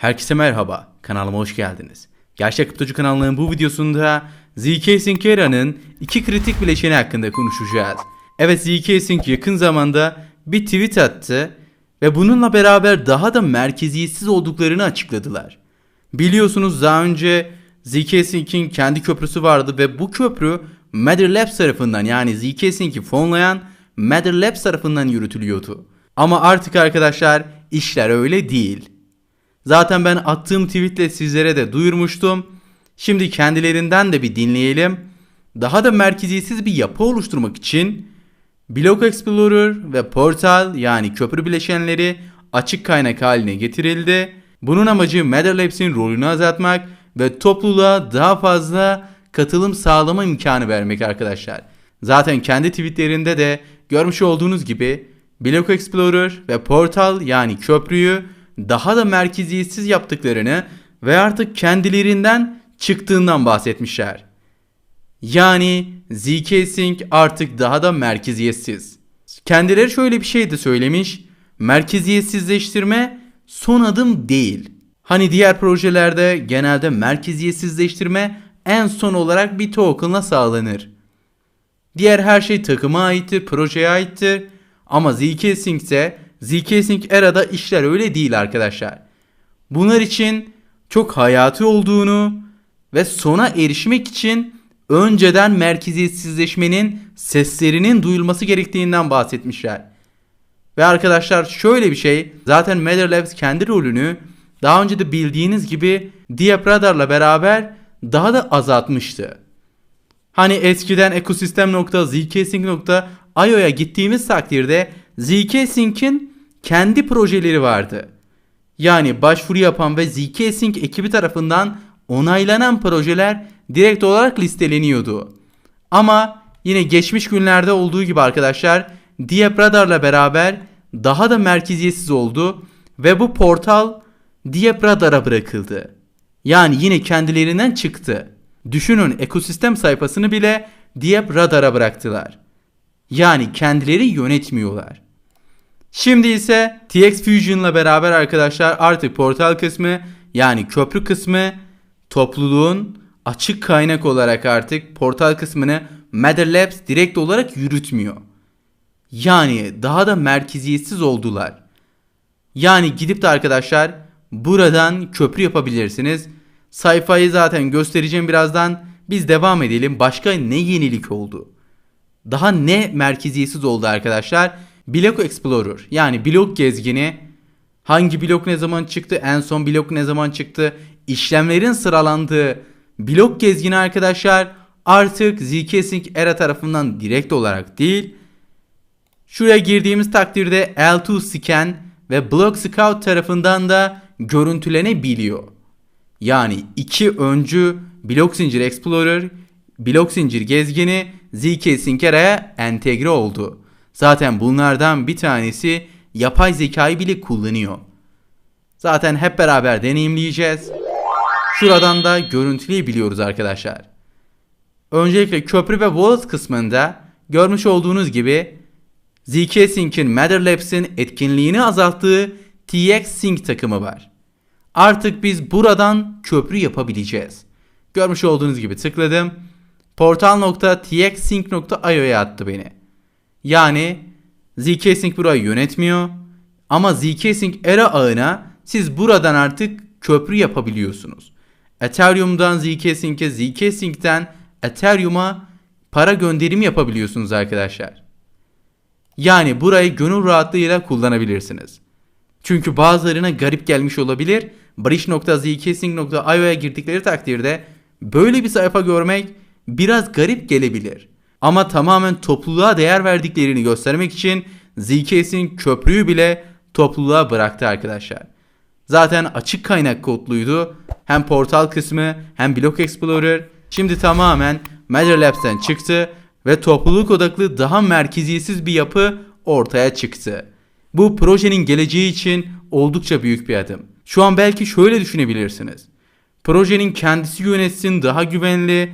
Herkese merhaba, kanalıma hoş geldiniz. Gerçek Kriptocu kanalının bu videosunda ZK Sync Era'nın iki kritik bileşeni hakkında konuşacağız. Evet ZK Sync yakın zamanda bir tweet attı ve bununla beraber daha da merkeziyetsiz olduklarını açıkladılar. Biliyorsunuz daha önce ZK Sync'in kendi köprüsü vardı ve bu köprü Matter Labs tarafından yani ZK Sync'i fonlayan Matter Labs tarafından yürütülüyordu. Ama artık arkadaşlar işler öyle değil. Zaten ben attığım tweetle sizlere de duyurmuştum. Şimdi kendilerinden de bir dinleyelim. Daha da merkeziyetsiz bir yapı oluşturmak için Block Explorer ve Portal yani köprü bileşenleri açık kaynak haline getirildi. Bunun amacı Matter Labs'in rolünü azaltmak ve topluluğa daha fazla katılım sağlama imkanı vermek arkadaşlar. Zaten kendi tweetlerinde de görmüş olduğunuz gibi Block Explorer ve Portal yani köprüyü daha da merkeziyetsiz yaptıklarını ve artık kendilerinden çıktığından bahsetmişler. Yani ZK Sync artık daha da merkeziyetsiz. Kendileri şöyle bir şey de söylemiş. Merkeziyetsizleştirme son adım değil. Hani diğer projelerde genelde merkeziyetsizleştirme en son olarak bir token'la sağlanır. Diğer her şey takıma aittir, projeye aittir. Ama ZK Sync ZK Sync Era'da işler öyle değil arkadaşlar. Bunlar için çok hayati olduğunu ve sona erişmek için önceden merkeziyetsizleşmenin seslerinin duyulması gerektiğinden bahsetmişler. Ve arkadaşlar şöyle bir şey zaten Matter Labs kendi rolünü daha önce de bildiğiniz gibi Deep Radar'la beraber daha da azaltmıştı. Hani eskiden ekosistem.zksync.io'ya gittiğimiz takdirde zksync'in kendi projeleri vardı. Yani başvuru yapan ve zksync ekibi tarafından onaylanan projeler direkt olarak listeleniyordu. Ama yine geçmiş günlerde olduğu gibi arkadaşlar Deep Radar'la beraber daha da merkeziyetsiz oldu ve bu portal Deep Radar'a bırakıldı. Yani yine kendilerinden çıktı. Düşünün ekosistem sayfasını bile Deep Radar'a bıraktılar. Yani kendileri yönetmiyorlar. Şimdi ise TX Fusion'la beraber arkadaşlar artık portal kısmı yani köprü kısmı topluluğun açık kaynak olarak artık portal kısmını Matter Labs direkt olarak yürütmüyor. Yani daha da merkeziyetsiz oldular. Yani gidip de arkadaşlar buradan köprü yapabilirsiniz. Sayfayı zaten göstereceğim birazdan. Biz devam edelim. Başka ne yenilik oldu? Daha ne merkeziyetsiz oldu arkadaşlar? Block Explorer yani blok gezgini hangi blok ne zaman çıktı en son blok ne zaman çıktı işlemlerin sıralandığı blok gezgini arkadaşlar artık zk Era tarafından direkt olarak değil şuraya girdiğimiz takdirde L2 Scan ve Block Scout tarafından da görüntülenebiliyor. Yani iki öncü blok zincir Explorer, blok zincir gezgini zk Era'ya entegre oldu. Zaten bunlardan bir tanesi yapay zekayı bile kullanıyor. Zaten hep beraber deneyimleyeceğiz. Şuradan da görüntüleyebiliyoruz arkadaşlar. Öncelikle köprü ve wallet kısmında görmüş olduğunuz gibi ZK Sync'in Matter Labs'in etkinliğini azalttığı TX Sync takımı var. Artık biz buradan köprü yapabileceğiz. Görmüş olduğunuz gibi tıkladım. Portal.txsync.io'ya attı beni. Yani zk-sync burayı yönetmiyor. Ama zk-sync era ağına siz buradan artık köprü yapabiliyorsunuz. Ethereum'dan zk-sync'e, zk-sync'ten Ethereum'a para gönderimi yapabiliyorsunuz arkadaşlar. Yani burayı gönül rahatlığıyla kullanabilirsiniz. Çünkü bazılarına garip gelmiş olabilir. bridge.zksync.io'ya girdikleri takdirde böyle bir sayfa görmek biraz garip gelebilir. Ama tamamen topluluğa değer verdiklerini göstermek için ZKS'in köprüyü bile topluluğa bıraktı arkadaşlar. Zaten açık kaynak kodluydu. Hem portal kısmı hem Block Explorer şimdi tamamen Matter Labs'ten çıktı ve topluluk odaklı daha merkeziyetsiz bir yapı ortaya çıktı. Bu projenin geleceği için oldukça büyük bir adım. Şu an belki şöyle düşünebilirsiniz. Projenin kendisi yönetsin daha güvenli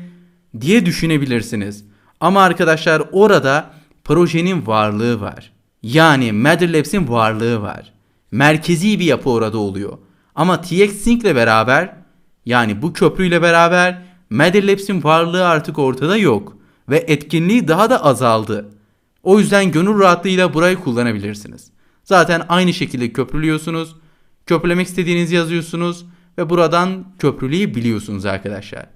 diye düşünebilirsiniz. Ama arkadaşlar orada projenin varlığı var. Yani Matter Labs'in varlığı var. Merkezi bir yapı orada oluyor. Ama TX Sync ile beraber yani bu köprüyle beraber Matter Labs'in varlığı artık ortada yok ve etkinliği daha da azaldı. O yüzden gönül rahatlığıyla burayı kullanabilirsiniz. Zaten aynı şekilde köprülüyorsunuz. Köprülemek istediğinizi yazıyorsunuz ve buradan köprülüğü biliyorsunuz arkadaşlar.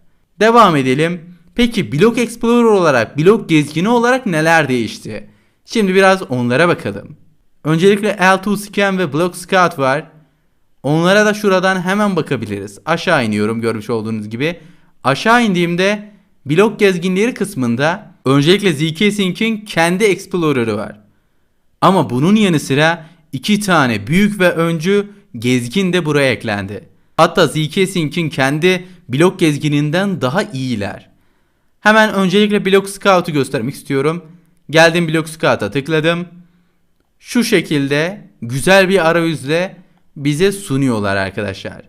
Devam edelim. Peki Block Explorer olarak, blok gezgini olarak neler değişti? Şimdi biraz onlara bakalım. Öncelikle L2 Scan ve Block Scout var. Onlara da şuradan hemen bakabiliriz. Aşağı iniyorum görmüş olduğunuz gibi. Aşağı indiğimde blok gezginleri kısmında öncelikle ZK Sync'in kendi Explorer'ı var. Ama bunun yanı sıra iki tane büyük ve öncü gezgin de buraya eklendi. Hatta ZK Sync'in kendi blok gezgininden daha iyiler. Hemen öncelikle Block Scout'u göstermek istiyorum. Geldim Block Scout'a tıkladım. Şu şekilde güzel bir arayüzle bize sunuyorlar arkadaşlar.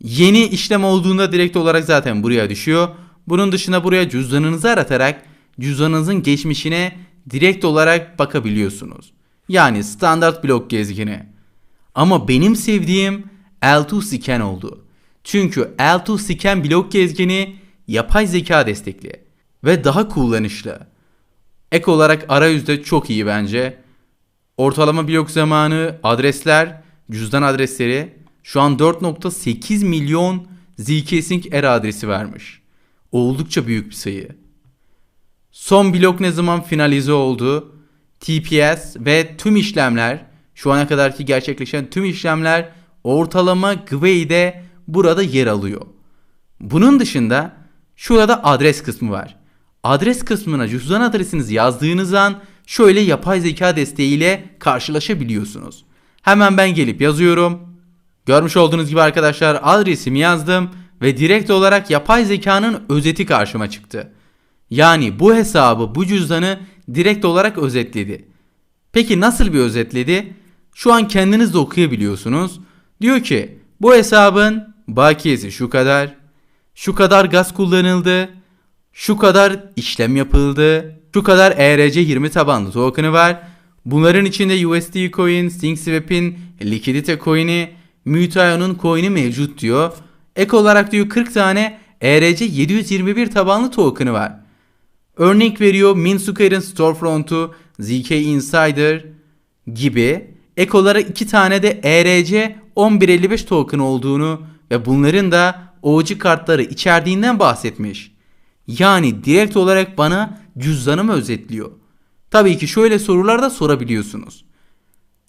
Yeni işlem olduğunda direkt olarak zaten buraya düşüyor. Bunun dışında buraya cüzdanınızı aratarak cüzdanınızın geçmişine direkt olarak bakabiliyorsunuz. Yani standart blok gezgini. Ama benim sevdiğim L2 Scan oldu. Çünkü L2 Scan blok gezgini yapay zeka destekli ve daha kullanışlı. Ek olarak arayüzde çok iyi bence. Ortalama blok zamanı, adresler, cüzdan adresleri şu an 4.8 milyon zkSync er adresi vermiş. Oldukça büyük bir sayı. Son blok ne zaman finalize oldu? TPS ve tüm işlemler, şu ana kadarki gerçekleşen tüm işlemler ortalama GWA'de burada yer alıyor. Bunun dışında şurada adres kısmı var. Adres kısmına cüzdan adresinizi yazdığınız an şöyle yapay zeka desteğiyle karşılaşabiliyorsunuz. Hemen ben gelip yazıyorum. Görmüş olduğunuz gibi arkadaşlar adresimi yazdım ve direkt olarak yapay zekanın özeti karşıma çıktı. Yani bu hesabı, bu cüzdanı direkt olarak özetledi. Peki nasıl bir özetledi? Şu an kendiniz de okuyabiliyorsunuz. Diyor ki bu hesabın bakiyesi şu kadar, şu kadar gaz kullanıldı, şu kadar işlem yapıldı, şu kadar ERC20 tabanlı token'ı var. Bunların içinde USD coin, SyncSwap'in likidite coin'i, Mutaio'nun coin'i mevcut diyor. Ek olarak diyor 40 tane ERC 721 tabanlı token'ı var. Örnek veriyor Minsukai'nin Storefront'u, ZK Insider gibi. Ek olarak iki tane de ERC 1155 token olduğunu ve bunların da OG kartları içerdiğinden bahsetmiş. Yani direkt olarak bana cüzdanımı özetliyor. Tabii ki şöyle sorular da sorabiliyorsunuz.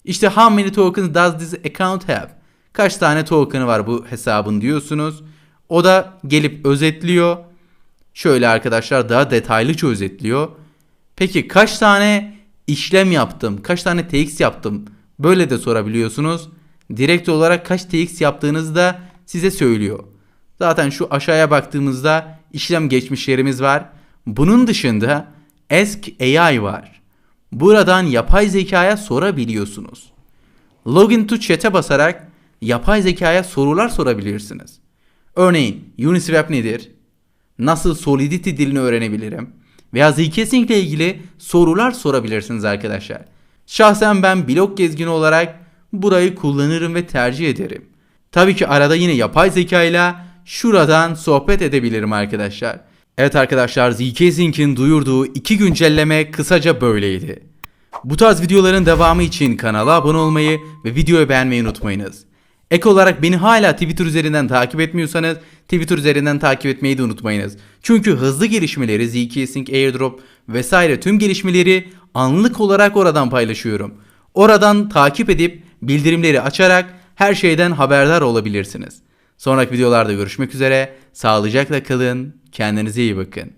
İşte how many tokens does this account have? Kaç tane token'ı var bu hesabın diyorsunuz. O da gelip özetliyor. Şöyle arkadaşlar daha detaylıca özetliyor. Peki kaç tane işlem yaptım? Kaç tane TX yaptım? Böyle de sorabiliyorsunuz. Direkt olarak kaç TX yaptığınızı da size söylüyor. Zaten şu aşağıya baktığımızda işlem geçmişlerimiz var. Bunun dışında Ask AI var. Buradan yapay zekaya sorabiliyorsunuz. Login to chat'e basarak yapay zekaya sorular sorabilirsiniz. Örneğin Uniswap nedir? Nasıl Solidity dilini öğrenebilirim? Veya ZK-Sync ile ilgili sorular sorabilirsiniz arkadaşlar. Şahsen ben blok gezgini olarak burayı kullanırım ve tercih ederim. Tabii ki arada yine yapay zeka ile şuradan sohbet edebilirim arkadaşlar. Evet arkadaşlar ZK-Sync'in duyurduğu iki güncelleme kısaca böyleydi. Bu tarz videoların devamı için kanala abone olmayı ve videoyu beğenmeyi unutmayınız. Ek olarak beni hala Twitter üzerinden takip etmiyorsanız Twitter üzerinden takip etmeyi de unutmayınız. Çünkü hızlı gelişmeleri ZK-Sync, Airdrop vesaire tüm gelişmeleri anlık olarak oradan paylaşıyorum. Oradan takip edip bildirimleri açarak her şeyden haberdar olabilirsiniz. Sonraki videolarda görüşmek üzere. Sağlıcakla kalın. Kendinize iyi bakın.